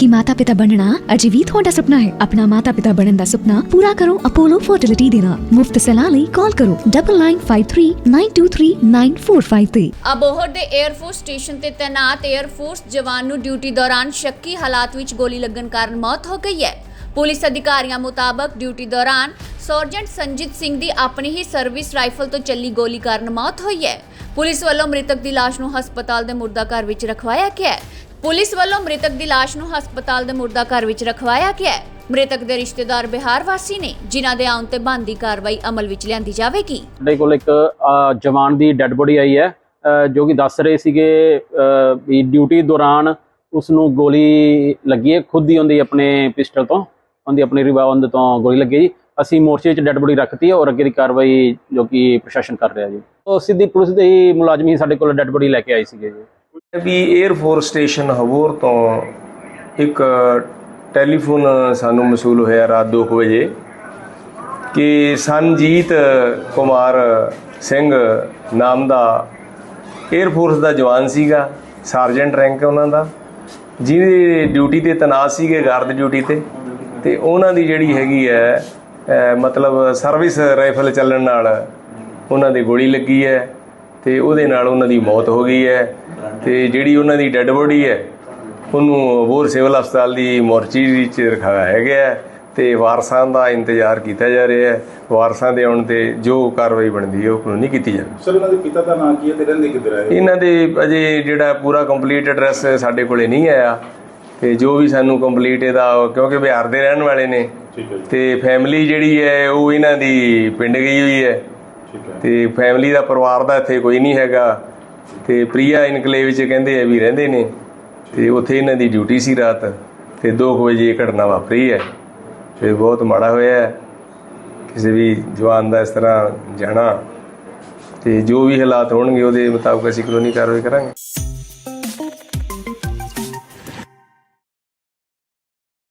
ਕਿ ਮਾਤਾ-ਪਿਤਾ ਬਣਨਾ ਅਜੇ ਵੀ ਤੁਹਾਡਾ ਸੁਪਨਾ ਹੈ। ਆਪਣਾ ਮਾਤਾ-ਪਿਤਾ ਬਣਨ ਦਾ ਸੁਪਨਾ ਪੂਰਾ ਕਰੋ ਅਪੋਲੋ ਫਰਟੀਲਿਟੀ ਮੁਫਤ ਸਲਾਹ ਲਈ ਕਾਲ ਕਰੋ 9953923945 ਤੇ। ਅਬੋਹਰ ਦੇ 에ਅਰਫੋਰਸ ਸਟੇਸ਼ਨ ਤੇ ਤੈਨਾਤ 에ਅਰਫੋਰਸ ਜਵਾਨ ਨੂੰ ਡਿਊਟੀ ਦੌਰਾਨ ਸ਼ੱਕੀ ਹਾਲਾਤ ਵਿੱਚ ਗੋਲੀ ਲੱਗਣ ਕਾਰਨ ਮੌਤ ਹੋ ਗਈ ਹੈ। ਪੁਲਿਸ ਅਧਿਕਾਰੀਆਂ ਮੁਤਾਬਕ ਡਿਊਟੀ ਦੌਰਾਨ ਸਰਜੈਂਟ ਸੰਜੀਤ ਸਿੰਘ ਦੀ ਆਪਣੀ ਹੀ ਸਰਵਿਸ ਰਾਈਫਲ ਤੋਂ ਚੱਲੀ ਗੋਲੀ ਕਾਰਨ ਮੌਤ ਹੋਈ ਹੈ। ਪੁਲਿਸ ਵੱਲੋਂ ਮ੍ਰਿਤਕ ਦੀ ਲਾਸ਼ ਨੂੰ ਹਸਪਤਾਲ ਦੇ ਮੁਰਦਾ ਘਰ ਵਿੱਚ ਰਖਵਾਇਆ ਗਿਆ ਹੈ। ਪੁਲਿਸ ਵੱਲੋਂ ਮ੍ਰਿਤਕ ਦੀ ਲਾਸ਼ ਨੂੰ ਹਸਪਤਾਲ ਦੇ ਮੁਰਦਾ ਘਰ ਵਿੱਚ ਰਖਵਾਇਆ ਗਿਆ ਹੈ। ਮ੍ਰਿਤਕ ਦੇ ਰਿਸ਼ਤੇਦਾਰ ਬਿਹਾਰ ਵਾਸੀ ਨੇ ਜਿਨ੍ਹਾਂ ਦੇ ਆਉਣ ਤੇ ਬਣਦੀ ਕਾਰਵਾਈ ਅਮਲ ਵਿੱਚ ਲਿਆਂਦੀ ਜਾਵੇਗੀ। ਸਾਡੇ ਕੋਲ ਇੱਕ ਅ, ਜਵਾਨ ਦੀ ਡੈੱਡ ਬੋਡੀ ਆਈ ਹੈ ਅ, ਜੋ ਕਿ ਦੱਸ ਰਹੇ ਸੀਗੇ ਅ, ਵੀ ਡਿਊਟੀ ਦੌਰਾਨ ਉਸ ਨੂੰ ਗੋਲੀ ਲੱਗੀ ਹੈ ਖੁਦ ਹੀ ਉਹਦੀ ਆਪਣੇ ਪਿਸਟਲ ਤੋਂ ਉਹਦੀ ਆਪਣੀ ਰਿਵਾਲਵਰ ਤੋਂ ਗੋਲੀ ਲੱਗੀ ਹੈ ਜੀ। ਅਸੀਂ ਮੋਰਚੇ 'ਚ ਡੈੱਡ ਬੋਡੀ ਰੱਖਤੀ ਹੈ ਔਰ ਅੱਗੇ ਦੀ ਕਾਰਵਾਈ ਜੋ ਕਿ ਪ੍ਰਸ਼ਾਸਨ ਕਰ ਰਿਹਾ ਜੀ। ਉਹ ਸਿੱਧੀ ਪੁਲਿਸ ਦੇ ਹੀ ਮੁਲਾਜ਼ਮ ਹੀ ਸਾਡੇ ਕੋਲ ਡੈੱਡ ਬੋਡੀ ਲੈ ਕੇ ਆਏ ਸੀਗੇ ਜੀ। ਵੀ 에ਅਰਫੋਰਸ ਸਟੇਸ਼ਨ ਹਵੋਰ ਤੋਂ ਇੱਕ ਟੈਲੀਫੋਨ ਸਾਨੂੰ ਮਸੂਲ ਹੋਇਆ ਰਾਤ 2 ਵਜੇ ਕਿ ਸੰਜੀਤ ਕੁਮਾਰ ਸਿੰਘ ਨਾਮ ਦਾ 에ਅਰਫੋਰਸ ਦਾ ਜਵਾਨ ਸੀਗਾ ਸਰਜੈਂਟ ਰੈਂਕ ਉਹਨਾਂ ਦਾ। ਜਿਹਦੇ ਡਿਊਟੀ ਤੇ ਤੈਨਾਤ ਸੀਗੇ ਗਾਰਡ ਡਿਊਟੀ ਤੇ। ਤੇ ਉਹਨਾਂ ਦੀ ਜਿਹੜੀ ਹੈਗੀ ਹੈ ਮਤਲਬ ਸਰਵਿਸ ਰਾਈਫਲ ਚੱਲਣ ਨਾਲ ਉਹਨਾਂ ਦੀ ਗੋਲੀ ਲੱਗੀ ਹੈ। ਤੇ ਉਹਦੇ ਨਾਲ ਉਹਨਾਂ ਦੀ ਮੌਤ ਹੋ ਗਈ ਹੈ ਤੇ ਜਿਹੜੀ ਉਹਨਾਂ ਦੀ ਡੈੱਡ ਬੋਡੀ ਹੈ ਉਹਨੂੰ ਹੋਰ ਸਿਵਲ ਹਸਪਤਾਲ ਦੀ ਮੋਰਚਰੀ ਵਿੱਚ ਰਖਾਇਆ ਗਿਆ ਤੇ ਵਾਰਸਾਂ ਦਾ ਇੰਤਜ਼ਾਰ ਕੀਤਾ ਜਾ ਰਿਹਾ ਹੈ। ਵਾਰਸਾਂ ਦੇ ਆਉਣ ਤੇ ਜੋ ਕਾਰਵਾਈ ਬਣਦੀ ਹੈ ਉਹ ਕਾਨੂੰਨੀ ਕੀਤੀ ਜਾਵੇ। ਸਰ ਇਹਨਾਂ ਦੇ ਪਿਤਾ ਦਾ ਨਾਂ ਕੀ ਹੈ ਤੇ ਰਹਿੰਦੇ ਕਿੱਧਰ ਇਹ? ਇਹਨਾਂ ਦੇ ਅਜੇ ਜਿਹੜਾ ਪੂਰਾ ਕੰਪਲੀਟ ਐਡਰੈਸ ਸਾਡੇ ਕੋਲੇ ਨਹੀਂ ਆਇਆ ਤੇ ਜੋ ਵੀ ਸਾਨੂੰ ਕੰਪਲੀਟ ਇਹਦਾ ਕਿਉਂਕਿ ਬਿਹਾਰ ਦੇ ਰਹਿਣ ਵਾਲੇ ਨੇ ਠੀਕ ਹੈ ਜੀ। ਤੇ ਫੈਮਿਲੀ ਜਿਹੜੀ ਹੈ ਉਹ ਇਹਨਾਂ ਦੀ ਪਿੰਡ ਗਈ ਹੋਈ ਹੈ। ਤੇ ਫੈਮਿਲੀ ਦਾ ਪਰਿਵਾਰ ਦਾ ਇੱਥੇ ਕੋਈ ਨਹੀਂ ਹੈਗਾ। ਤੇ ਪ੍ਰਿਆ ਇਨਕਲੇਵ ਵਿੱਚ ਕਹਿੰਦੇ ਆ ਵੀ ਰਹਿੰਦੇ ਨੇ। ਤੇ ਉੱਥੇ ਇਹਨਾਂ ਦੀ ਡਿਊਟੀ ਸੀ ਰਾਤ। ਤੇ 2 ਵਜੇ ਇਹ ਘਟਨਾ ਵਾਪਰੀ ਹੈ। ਤੇ ਬਹੁਤ ਮਾੜਾ ਹੋਇਆ ਕਿਸੇ ਵੀ ਜਵਾਨ ਦਾ ਇਸ ਤਰ੍ਹਾਂ ਜਾਣਾ। ਤੇ ਜੋ ਵੀ ਹਾਲਾਤ ਹੋਣਗੇ ਉਹਦੇ ਮੁਤਾਬਕ ਅਸੀਂ ਕਾਨੂੰਨੀ ਕਾਰਵਾਈ ਕਰਾਂਗੇ।